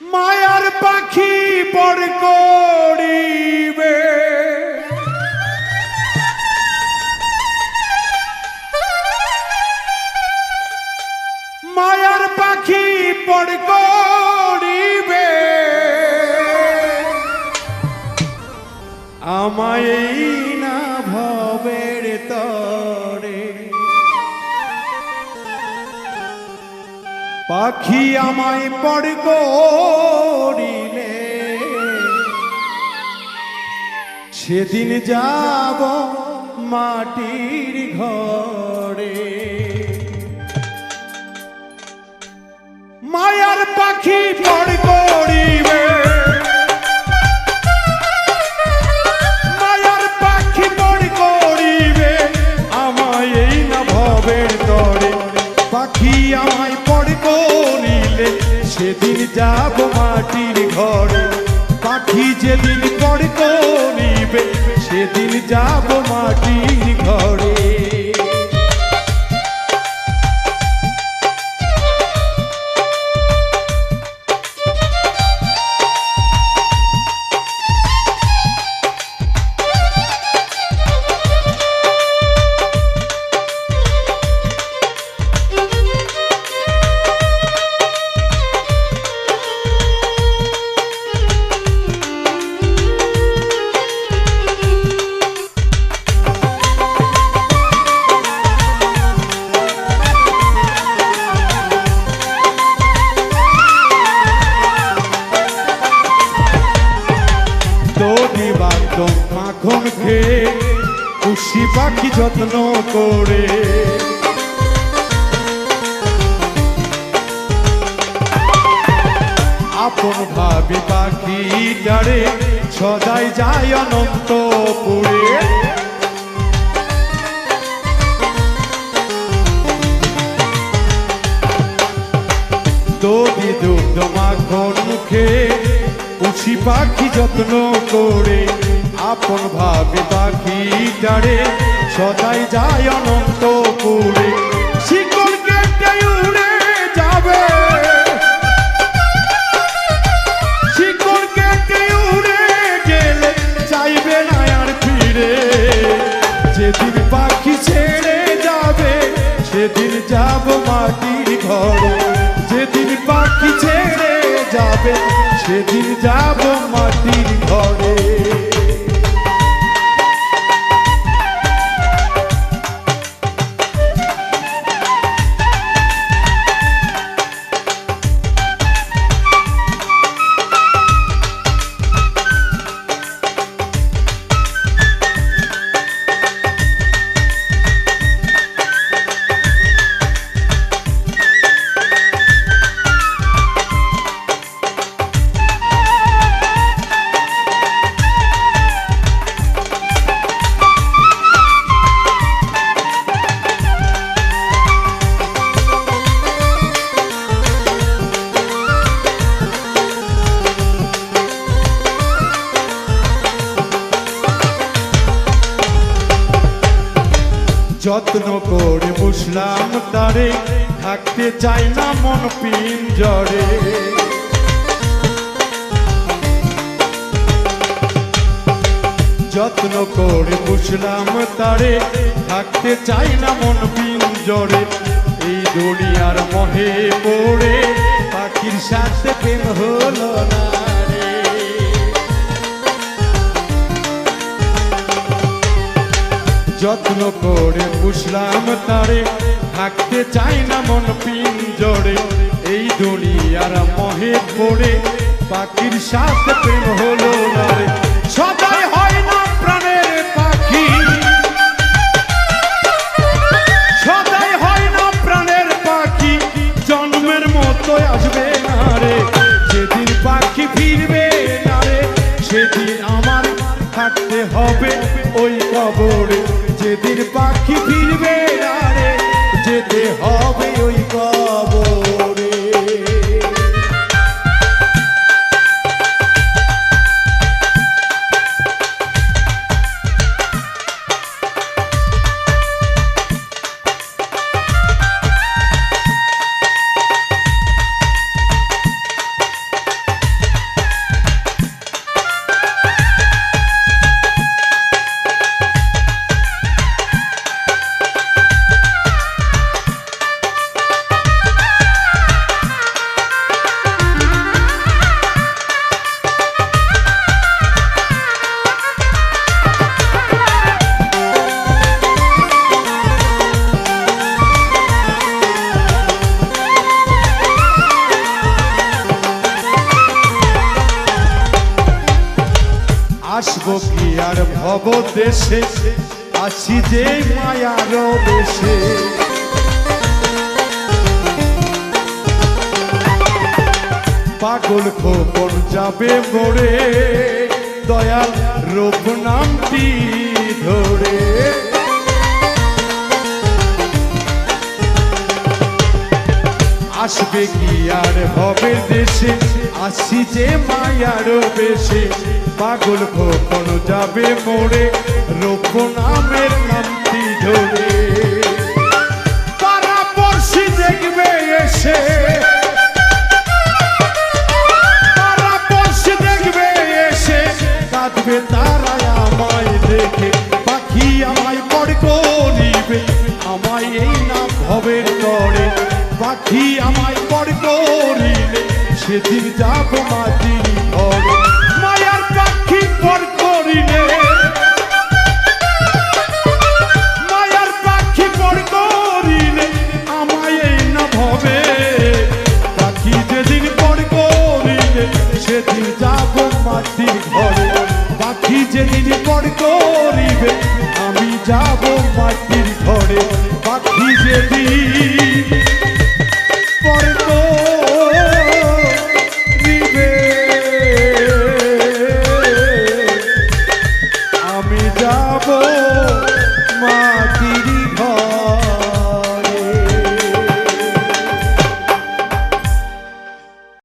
মায়ার পাখি পর করিবে। মায়ার পাখি পর করিবে। আমায় না ভবের তরে পাখি আমায় পড় করিলে। সেদিন যাব মাটির ঘরে। মায়ার পাখি পড় করিবে। মায়ার পাখি করিবে। আমায় না পাখি করিলে সেদিন যাব মাটির ঘরে। পাখি যেদিন পড় করিবে সেদিন যাব মাটির বাদম মাখন খেয়ে খুশি পাখি যত্ন করে। আপন ভাবি পাখি ডারে সদাই যায় অনন্ত পুরে দড়ি দুগ্ধ মাখন মুখে উঠি পাখি যত্ন করে, আপন ভাবে পাখি ডারে সদাই যায় অনন্ত পুরে। শিকল কেটে উড়ে যাবে। উড়ে গেলে চাইবে না আর যেদিন পাখি ছেড়ে যাবে, সেদিন যাব মাটির ঘরে। যেদিন পাখি ছেড়ে যাবে সেদিন যাব মাটির ঘরে। যত্ন করে বসলাম তারে, থাকতে চাই না মন পিঞ্জরে যত্ন করে বসলাম তারে, থাকতে চাই না মন পিঞ্জরে এই দুনিয়ার মহে পড়ে, পাখির সাথে প্রেম হলো না। যত্ন করে পুষলাম তারে। থাকতে চাই না মন পিঞ্জরে, এই দুনিয়ার মহে পড়ে পাখির সাথে প্রেম হলো না রে। সদাই হয় না প্রাণের পাখি। সদাই হয় না প্রাণের পাখি। জন্মের মতো আসবে না রে। যেদিন পাখি ফিরবে না রে, সেদিন আমার থাকতে হবে ওই কবরে। আছি আসি যে মায়ার দেশে। পাগল খোপন যাবে মোড়ে দয়াল রূপ নামটি ধরে। আসবে কি আর হবে দেশে? আসি যে মায়ার বেশে। পাগল কখন যাবে মোড়ে। রোপ নামের পাখি আমায় পড় করিলে, সেদিন যাব মাটির ঘরে। মায়ার পাখি পড় করিলে। মায়ার পাখি পড় করিলে, আমায় এই না ভবে। পাখি যেদিন পড় করিলে, সেদিন যাব মাটির ঘরে। পাখি যেদিন পড় করিবে, আমি যাব মাটির ঘরে। পাখি যেদিন